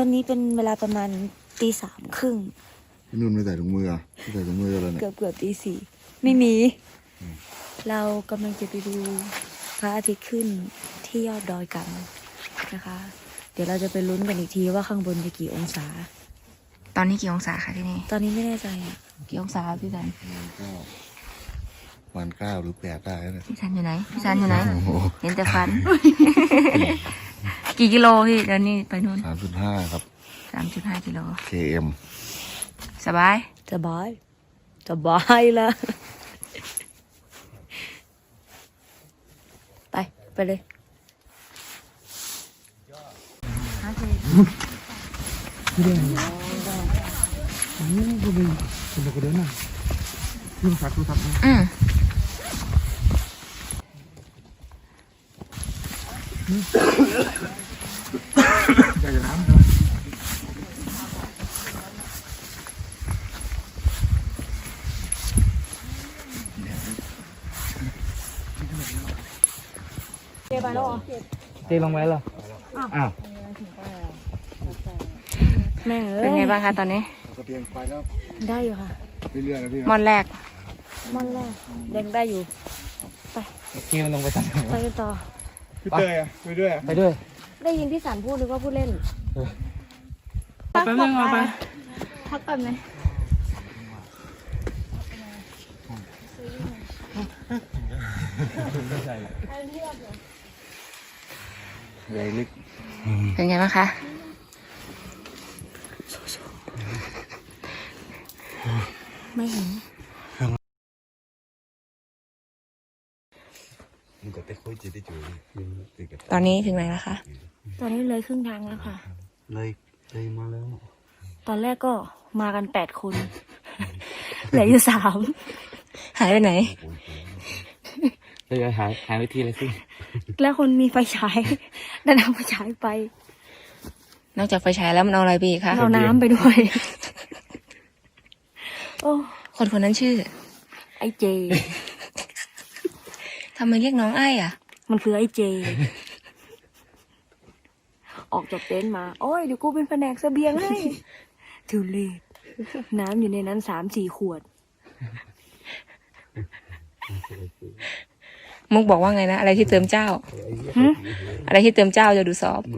ตอนนี้เป็นเวลาประมาณตีสามครึ่งพี่นุ่นไม่ใส่ถุงมืออะไม่ใส่ถุงมือแล้วเนี่ยเกือบเกือบตีสี่ไม่มี เรากำลังจะไปดูพระอาทิตย์ขึ้นที่ยอดดอยกันนะคะ เดี๋ยวเราจะไปลุ้นกันอีกทีว่าข้างบนจะกี่องศา ตอนนี้กี่องศาคะที่นี่ ตอนนี้ไม่แน่ใจอะ กี่องศาพี่สันก็วันเก้าหรือแปดได้แล้วเนี่ยพี่สันอยู่ไหน พี่สันอยู่ไหนโอ้โหเห็นแต่ฟัน กี่กิโลพี่เดี๋ยวนี้ไปนู่นสามจุดห้าครับสามจุดห้ากิโล km สบาย สบาย สบายละไป ไปเลยอืมตี ลงไว้เหรออ้าวแม่งเอ้เป็นไงยบ้างคะตอนนี้ก็เตรียมไปแล้วได้อยู่ค่ะเรื่อยๆนะพี่มอนแรก มันแรกยังได้อยู่ตีมันลงไปตัดไปกันต่อพี่เตยอะไปด้วยอะไปด้วย ได้ยินพี่สันพูดหรือว่าพูดเล่นแป๊บนึงเอาไปพักก่อนไหมใหญ่ลึกเป็นไงบ้างคะไม่เห็นมันก็เตะคุยจีได้จุยตอนนี้ถึงไหนแล้วคะ ตอนนี้เลยครึ่งทางแล้วค่ะ เลยเลยมาแล้ว ตอนแรกก็มากันแปดคน เหลืออยู่สาม หายไปไหนเลยหายหายไปทีเลยสิแล้วคนมีไฟฉายดันเอาไฟฉายไป นอกจากไฟฉายแล้วมันเอาอะไรไปอีกคะเอาน้ำไปด้วย โอ้คนคนนั้นชื่อ ไอเจทำไมเรียกน้องไอ้อะมันคือไอเจ ออกจากเต็นท์มา โอ้ยเดี๋ยวกูเป็นแผนกเสบียงให้ทุเรศน้ำอยู่ในนั้นสามสี่ขวด มุกบอกว่าไงนะ อะไรที่เติมเจ้า อะไรที่เติมเจ้าจะดูซอฟต์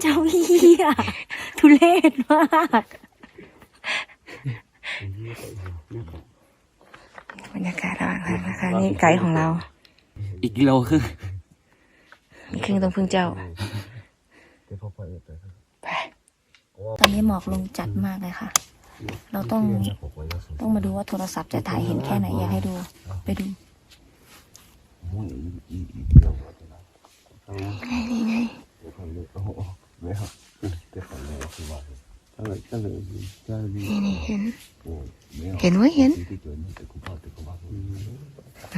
เจ้าเฮียทุเรศมากบรรยากาศระหว่างทางนะคะนี่ไกด์ของเรา อีกกิโลครึ่ง มีครึ่งต้องพึ่งเจ้าไป ตอนนี้หมอกลงจัดมากเลยค่ะ เราต้องต้องมาดูว่าโทรศัพท์จะถ่ายเห็นแค่ไหนอยากให้ดู ไปดูนี่ไงนี่นี่เห็นเห็นเว้ยเห็น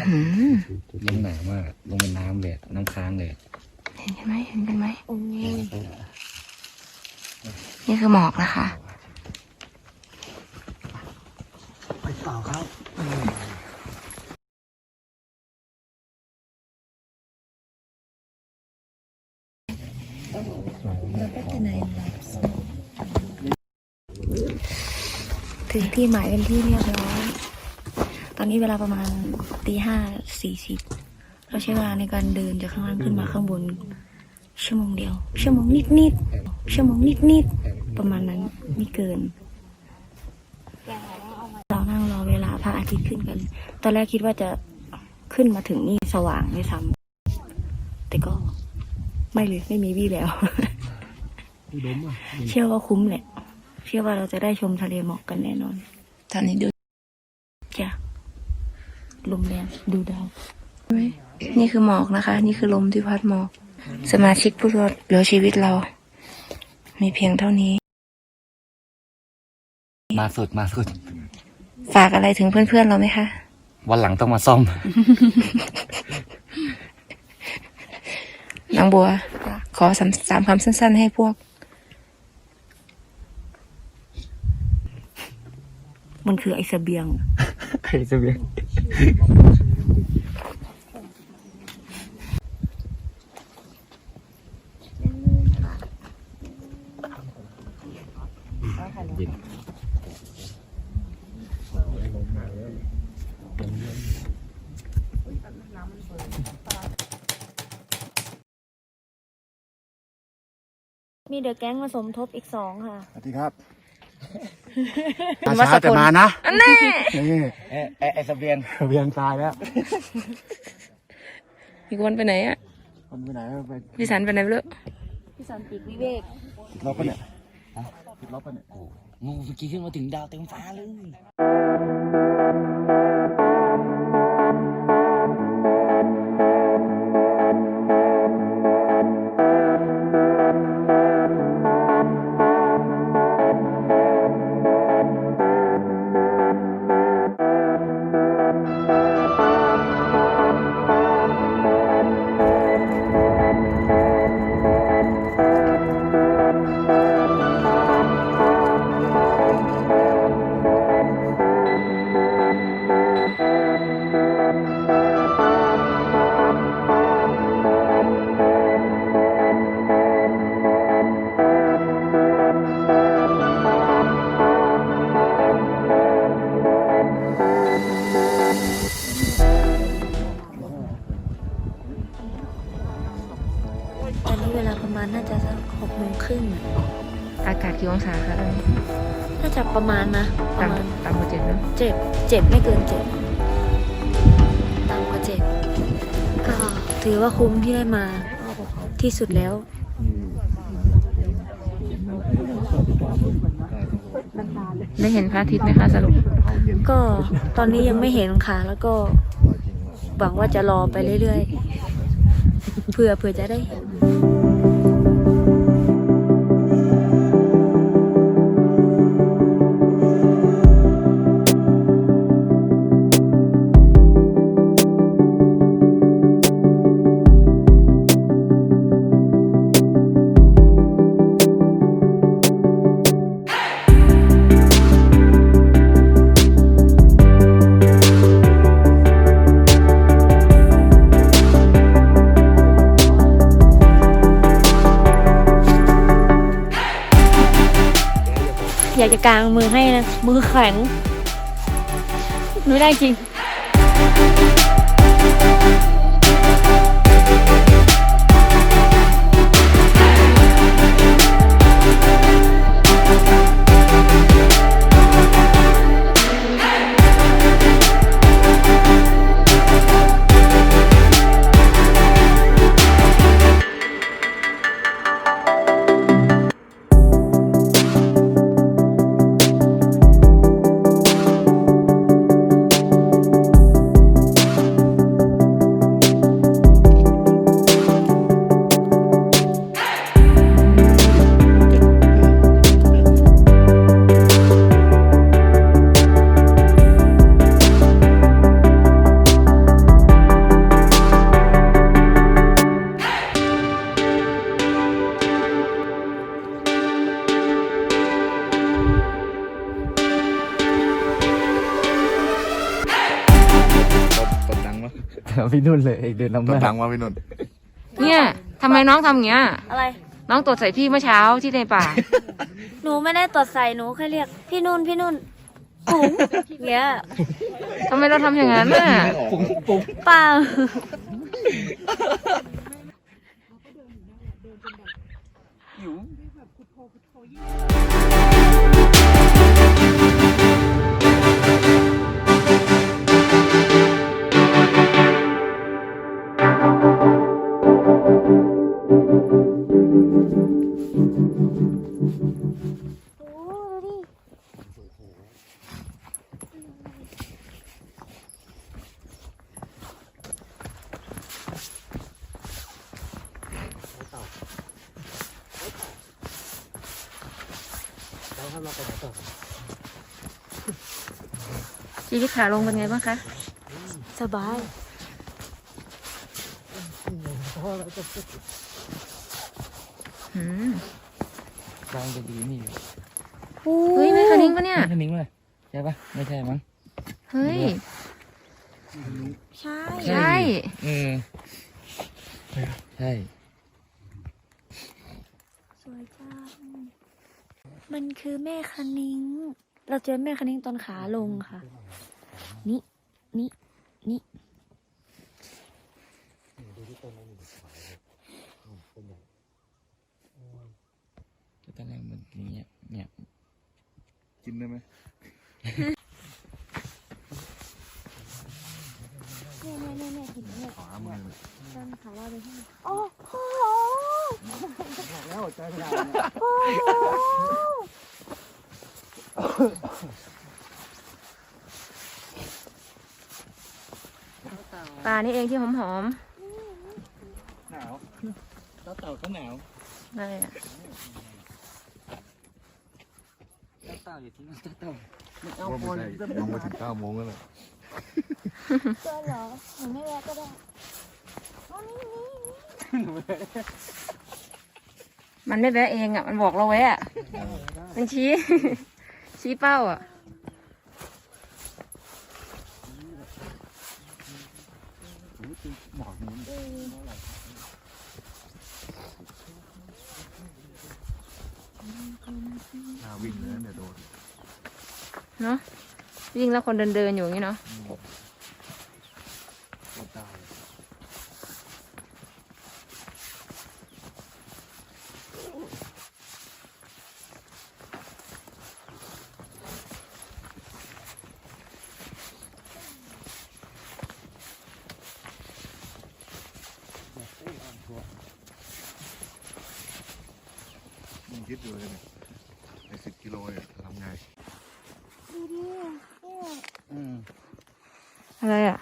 หืม ลงหนามากลงเป็นน้ำเลย น้ำค้างเลยเห็นกันไหมเห็นกันไหมนี่คือหมอกนะคะถึงที่หมายเป็นที่เรียบร้อย ตอนนี้เวลาประมาณตีห้าสี่สิบ เราใช้เวลาในการเดินจากข้างล่างขึ้นมาข้างบน ชั่วโมงเดียว ชั่วโมงนิดนิดๆชั่วโมงนิดนิดๆประมาณนั้นไม่เกิน เรานั่งรอเวลาพระอาทิตย์ขึ้นกัน ตอนแรกคิดว่าจะขึ้นมาถึงนี่สว่างด้วยซ้ำแต่ก็ไม่เลยไม่มีวี่แววเชื่อว่าคุ้มแหละ เชื่อว่าเราจะได้ชมทะเลหมอกกันแน่นอนตอนนี้ดูจ้ะลมแรงดูดาว นี่คือหมอกนะคะ นี่คือลมที่พัดหมอก สมาชิกผู้รอดเหลือชีวิตเรา มีเพียงเท่านี้ มาสุดมาสุด ฝากอะไรถึงเพื่อนๆเราไหมคะ วันหลังต้องมาซ่อมน้องบัว ขอสามสามคำสั้น ๆ ให้พวก มันคือไอเสเบียงใครจะเบียเมีเดอะแก๊งมาสมทบอีกสองค่ะ สวัสดีครับคุณมาวัช้าสแต่พลมานะอันแน่นี่ไอ้ไอ้ไอ้สเบียนเวียนตายแล้วมีคนไปไหนอะคนไปไหนไปพี่สันไปไหนไม่รู้พี่สันติกวิเวกติดลบปะเนี่ยติดลบปะเนี่ยงูเมื่อกี้ขึ้นมาถึงดาวเต็มฟ้าเลย อว่าคุ้มที่ได้มาที่สุดแล้ว ได้เห็นพระอาทิตย์ไหมคะสรุป ก็ตอนนี้ยังไม่เห็นค่ะ แล้วก็หวังว่าจะรอไปเรื่อยๆเผื่อเผื่อจะได้เห็น กลางมือให้นะ มือแข็งไม่ได้จริง พี่นุ่นเลยเดินลำตหบน้าดังวะพี่นนท์เนี่ยทำไมน้องทำอย่างเงี้ย อะไร น้องตรวจใส่พี่เมื่อเช้าที่ในป่า หนูไม่ได้ตดใส่หนูแค่เรียก พี่นุ่นพี่นุ่นปุ๋งเงี้ยทำไมเราทำอย่างนั้นน่ะเปล่า ขาลงเป็นไงบ้างคะ สบายหืมกลางจะดีนี่เฮ้ยไม่คนิ้งปะเนี่ยไม่นิ่งเลยใช่ปะไม่ใช่มั้ง เฮ้ย ใช่ใช่เออใช่สวยจังมันคือแม่คะนิ้ง เราเจอแม่คะนิ้งตอนขาลงค่ะนี่ นี่นี่ตอนแรกมันนี้เนี่ยกินได้ไหมแม่แม่แม่แม่เห็นไหมเนี่ยขวามือเลยตอนขาเราไปที่โอ้โหแล้วใจเราโอ้โห ปลานี่เองที่หอมหอมหนาวเต่าเต่าก็หนาวๆอะไรอะเต่าเต่าอยู่ที่นั่นเต่าเต่ามันเอาว่าคไม่นใช่ยังไม่ถึงเก้าโมงแล้วเลยเจอเหรอหนูไม่แวะก็ได้อ๋อนี่นี่นี่มันไม่แวะเองอะ มันบอกเราแวะอะมันชี้ ชี้เป้าอะ หมอกนี้หน้าวิ่งเลยนะเนี่ยโดนเนาะวิ่งแล้วคนเดินเดินอยู่อย่างนี้เนาะ ยังคิดอยู่เลยเนี่ยในสิบกิโลเนี่ยทำไงดูดิเนี่ยอืมอะไรอะ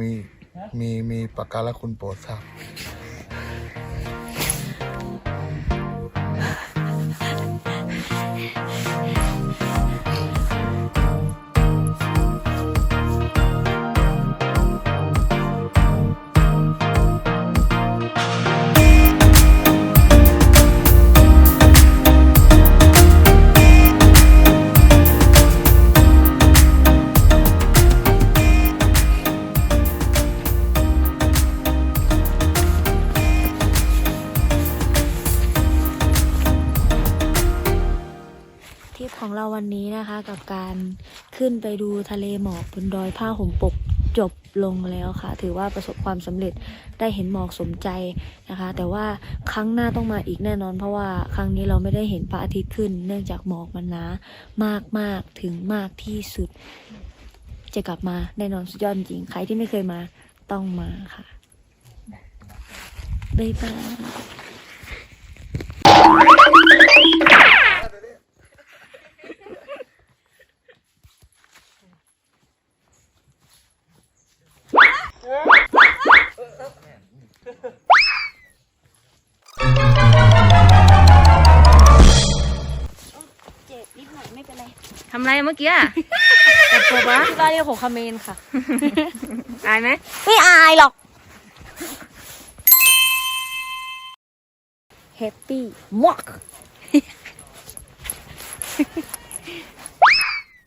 มีมีมีปากกาและคุณโปรดทราบ กับการขึ้นไปดูทะเลหมอกบนดอยผ้าห่มปกจบลงแล้วค่ะ ถือว่าประสบความสำเร็จได้เห็นหมอกสมใจนะคะ แต่ว่าครั้งหน้าต้องมาอีกแน่นอน เพราะว่าครั้งนี้เราไม่ได้เห็นพระอาทิตย์ขึ้น เนื่องจากหมอกมันหนามากมากๆถึงมากที่สุด จะกลับมาแน่นอนสุดยอดจริงใครที่ไม่เคยมาต้องมาค่ะบ๊ายบาย ทำไรเมื่อกี้อะแต่ตัวปะที่บ้านนี่ของคาเมนค่ะ อายไหมไม่อายหรอกแฮปปี้มาก